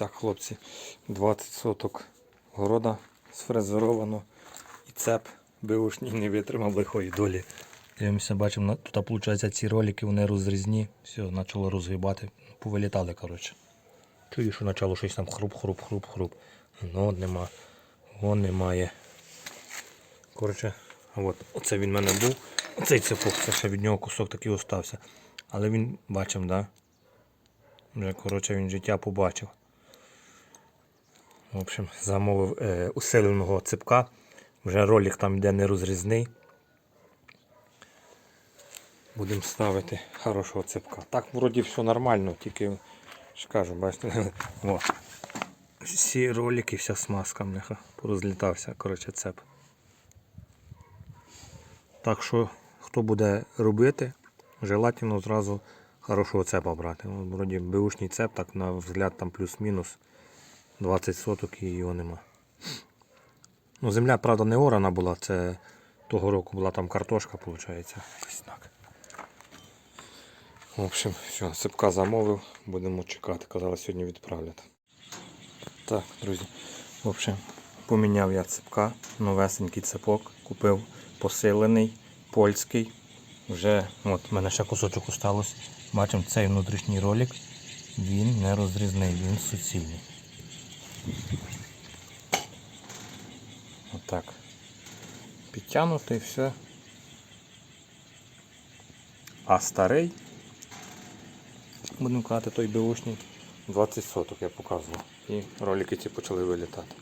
Так, хлопці, 20 соток города сфрезеровано і цеп бивушній не витримав лихої долі. Дивимося, бачимо, тут виходить ці ролики, вони розрізні, все, почало розгибати, повилітали, коротше. Чую, що почало щось там хруп-хруп-хруп-хруп. Ну, нема. Вон немає. Коротше, а от оце він в мене був. Оцей цепок, це ще від нього кусок такий остався. Але він бачив, да? Вже, коротше, він життя побачив. В общем, замовив е, усиленого цепка. Вже ролик там йде нерозрізний. Будемо ставити хорошого цепка. Так, вроді все нормально, тільки ж кажу, бачите, всі ролики, вся смазка мляха, порозлітався, коротше, цеп. Так що, хто буде робити, желательно зразу хорошого цепа брати. Вроді беушний цеп, так на взгляд там плюс-мінус 20 соток і його нема. Ну, земля, правда, не орана була, це того року була там картошка, виходить. Ось так. В общем, все, цепка замовив, будемо чекати. Казали, сьогодні відправлять. Так, друзі. В общем, поміняв я цепка, новесенький цепок, купив посилений, польський. Вже от в мене ще кусочок осталось. Бачимо цей внутрішній ролик. Він не розрізний, він суцільний. Отак. Підтягнутий все. А старий, будемо казати, той беушний, 20 соток я показував. І ролики ці почали вилітати.